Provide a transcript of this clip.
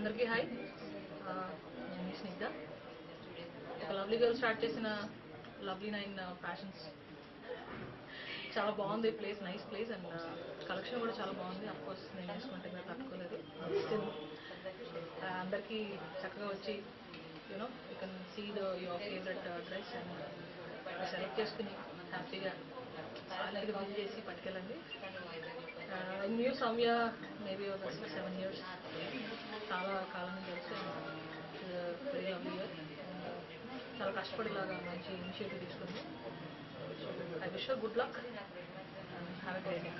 అందరికీ హాయ్. నేను స్నిగ్ధ. ఒక లవ్లీ గర్ల్ స్టార్ట్ చేసిన లవ్లీ నైన్ ఫ్యాషన్స్. చాలా బాగుంది place nice place and collection కూడా చాలా బాగుంది. అఫ్కోర్స్ నేను వేసుకుంటే కదా తట్టుకోలేదు. అందరికీ చక్కగా వచ్చి you know you can see the your favourite dress and select చేసుకుని హ్యాపీగా అందరికీ విజిట్ చేసి పట్టుకెళ్ళండి. న్యూ సౌమ్య మేబీ ఒక సిక్స్ సెవెన్ ఇయర్స్ చాలా కష్టపడేలాగా మంచి ఇనిషియేటివ్ తీసుకుంది. I wish good luck have a great day